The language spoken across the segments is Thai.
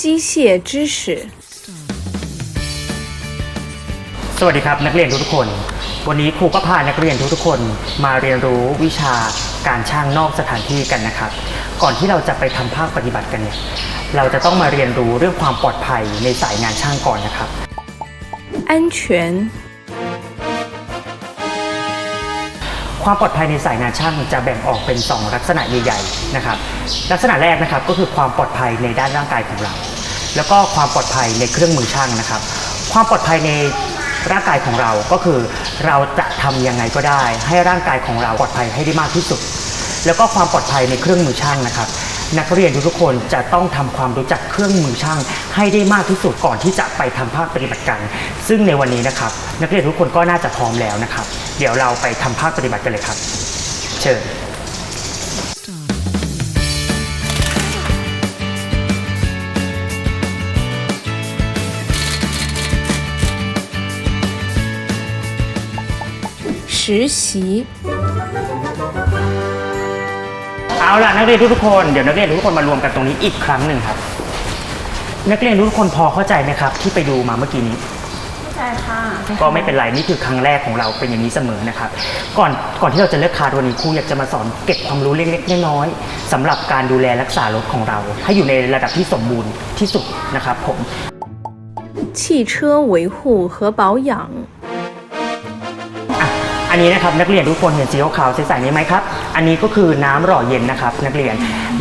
机械知识。 สวัสดีครับนักเรียนทุกๆคน วันนี้ครูก็พานักเรียนทุกๆคน มาเรียนรู้วิชาการช่างนอกสถานที่กันนะครับ ก่อนที่เราจะไปทำภาคปฏิบัติกันเนี่ยเราจะต้องมาเรียนรู้เรื่องความปลอดภัยในสายงานช่างก่อนนะครับ 安全、 ความปลอดภัยในสายงานช่างจะแบ่งออกเป็น 2 ลักษณะใหญ่ๆนะครับ ลักษณะแรกนะครับก็คือความปลอดภัยในด้านร่างกายของเรา แล้วก็ความปลอดภัยในเครื่องมือช่างนะครับ ความปลอดภัยในร่างกายของเราก็คือเราจะทำยังไงก็ได้ ให้ร่างกายของเราปลอดภัยให้ได้มากที่สุด แล้วก็ความปลอดภัยในเครื่องมือช่างนะครับ นักเรียนทุกๆคนจะต้องทำความรู้จักเครื่องมือช่างให้ได้มากที่สุดก่อนที่จะไปทำภาคปฏิบัติการ ซึ่งในวันนี้นะครับ นักเรียนทุกคนก็น่าจะพร้อมแล้วนะครับ เดี๋ยวเราไปทำภาคปฏิบัติกันเลยครับ เชิญ实习、 เอาล่ะนักเรียนทุกๆคนเดี๋ยวนักเรียนทุกคนมารวมกันตรงนี้อีกครั้งหนึ่งครับ นักเรียนทุกคนพอเข้าใจไหมครับ ที่ไปดูมาเมื่อกี้นี้ ใช่ค่ะ ก็ไม่เป็นไรนี่คือครั้งแรกของเราเป็นอย่างนี้เสมอนะครับ ก่อนก่อนที่เราจะเลิกคลาสวันนี้ครูอยากจะมาสอนเก็บความรู้เล็กๆน้อยๆสำหรับการดูแลรักษารถของเรา ให้อยู่ในระดับที่สมบูรณ์ที่สุดนะครับผม 汽车维护和保养、 อ่ะอันนี้นะครับนักเรียนทุกคนเห็นสีขาวๆใสๆนี้ไหมครับ อันนี้ก็คือน้ำหล่อเย็นนะครับ นักเรียน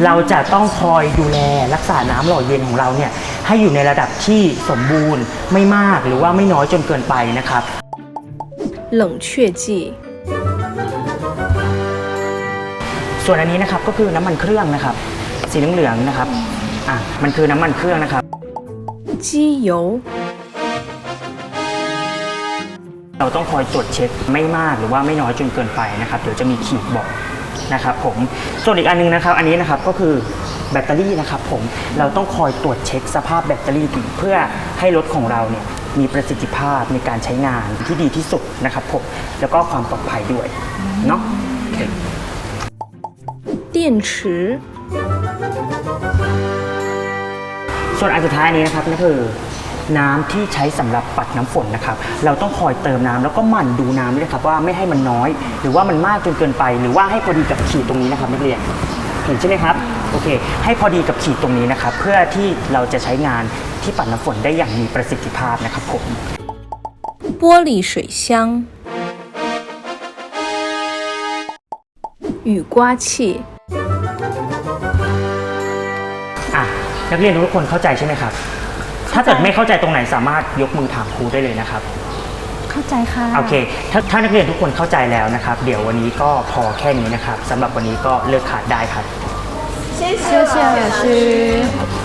เราจะต้องคอยดูแลรักษาน้ำหล่อเย็นของเราเนี่ยให้อยู่ในระดับที่สมบูรณ์ไม่มากหรือว่าไม่น้อยจนเกินไปนะครับ 冷却剂、 ส่วนอันนี้นะครับก็คือน้ำมันเครื่องนะครับ สีเหลืองๆนะครับอ่ะมันคือน้ำมันเครื่องนะครับ 机油、 เราต้องคอยตรวจเช็คไม่มากหรือว่าไม่น้อยจนเกินไปนะครับเดี๋ยวจะมีขีดบอกนะครับผมส่วนอีกอันนึงนะครับ อันนี้นะครับก็คือแบตเตอรี่นะครับผมเราต้องคอยตรวจเช็คสภาพแบตเตอรี่เพื่อให้รถของเราเนี่ยมีประสิทธิภาพในการใช้งานที่ดีที่สุดนะครับผมแล้วก็ความปลอดภัยด้วยเนาะโอเค电池、ส่วนอันสุดท้ายอันนี้นะครับนั่นคือ น้ำที่ใช้สำหรับปัดน้ำฝนนะครับ เราต้องคอยเติมน้ำแล้วก็หมั่นดูน้ำด้วยนะครับว่าไม่ให้มันน้อย หรือว่ามันมากจนเกินไป หรือว่าให้พอดีกับขีดตรงนี้นะครับนักเรียนเห็นใช่ไหมครับโอเค ให้พอดีกับขีดตรงนี้นะครับ เพื่อที่เราจะใช้งานที่ปัดน้ำฝนได้อย่างมีประสิทธิภาพนะครับผม 玻璃水箱、雨刮器、 อ่ะนักเรียนทุกคนเข้าใจใช่ไหมครับ ถ้าเกิดไม่เข้าใจตรงไหนสามารถยกมือถามครูได้เลยนะครับ เข้าใจค่ะ โอเค ถ้าถ้านักเรียนทุกคนเข้าใจแล้วนะครับ เดี๋ยววันนี้ก็พอแค่นี้นะครับสำหรับวันนี้ก็เลิกขาดได้ครับ 谢谢老师